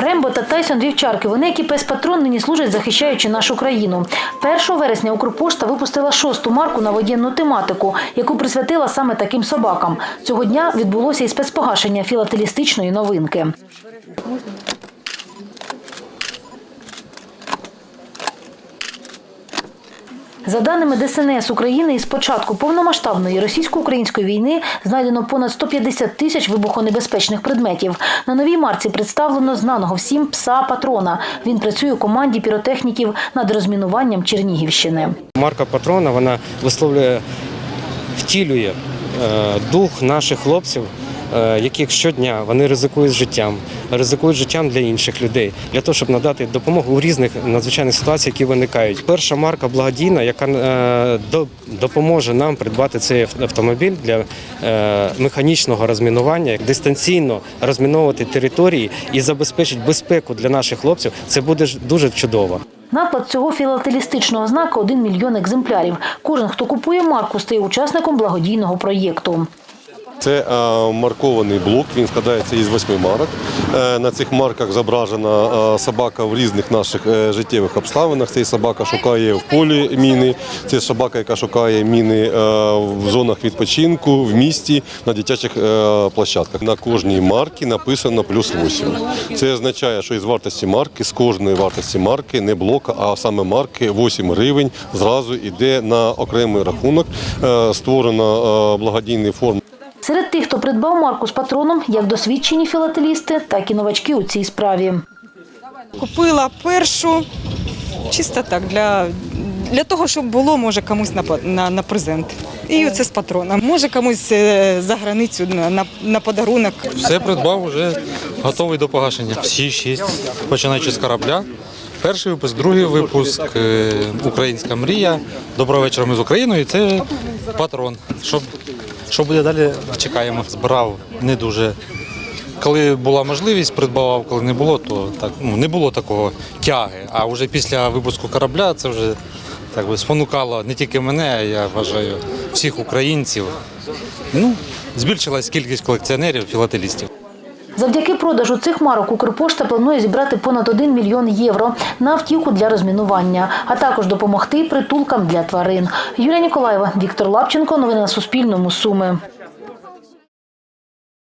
Рембо та Тайсон вівчарки. Вони, які пес патрон, нині служать, захищаючи нашу країну. 1 вересня Укрпошта випустила шосту марку на воєнну тематику, яку присвятила саме таким собакам. Цього дня відбулося і спецпогашення філателістичної новинки. За даними ДСНС України, із початку повномасштабної російсько-української війни знайдено понад 150 тисяч вибухонебезпечних предметів. На новій марці представлено знаного всім пса патрона. Він працює у команді піротехніків над розмінуванням Чернігівщини. Марка Патрона вона висловлює, втілює е, дух наших хлопців, яких щодня вони ризикують життям, ризикують життям для інших людей, для того, щоб надати допомогу у різних надзвичайних ситуаціях, які виникають. Перша марка благодійна, яка е, допоможе нам придбати цей автомобіль для е, механічного розмінування, дистанційно розміновувати території і забезпечить безпеку для наших хлопців. Це буде дуже чудово. Наклад цього філателістичного знака – 1 мільйон екземплярів. Кожен, хто купує марку, стає учасником благодійного проєкту. Це е, маркований блок, він складається із восьми марок. Е, на цих марках зображена е, собака в різних наших життєвих обставинах. Ця собака шукає в полі міни, це собака, яка шукає міни в зонах відпочинку, в місті, на дитячих площадках. На кожній марці написано плюс 8. Це означає, що із вартості марки, з кожної вартості марки, не блока, а саме марки 8 гривень зразу йде на окремий рахунок. Створено благодійний фонд. Серед тих, хто придбав марку з патроном, як досвідчені філателісти, так і новачки у цій справі. Купила першу чисто так для, для того, щоб було може комусь на, на, на презент. І оце з патрона. Може комусь е, за границю на, на, на подарунок. Все придбав, вже готовий до погашення. Всі шість, починаючи з корабля. Перший випуск, другий випуск, е, Українська мрія. Доброго вечора ми з Україною. Це патрон. Що, що буде далі, чекаємо. Збирав не дуже. Коли була можливість, придбавав, коли не було, то так ну не було такого тяги. А вже після випуску корабля це вже так би спонукало не тільки мене, а я вважаю всіх українців. Ну, збільшилась кількість колекціонерів, філателістів. Завдяки продажу цих марок Укрпошта планує зібрати понад 1 мільйон євро на автівку для розмінування, а також допомогти притулкам для тварин. Юлія Ніколаєва, Віктор Лапченко. Новини на Суспільному. Суми.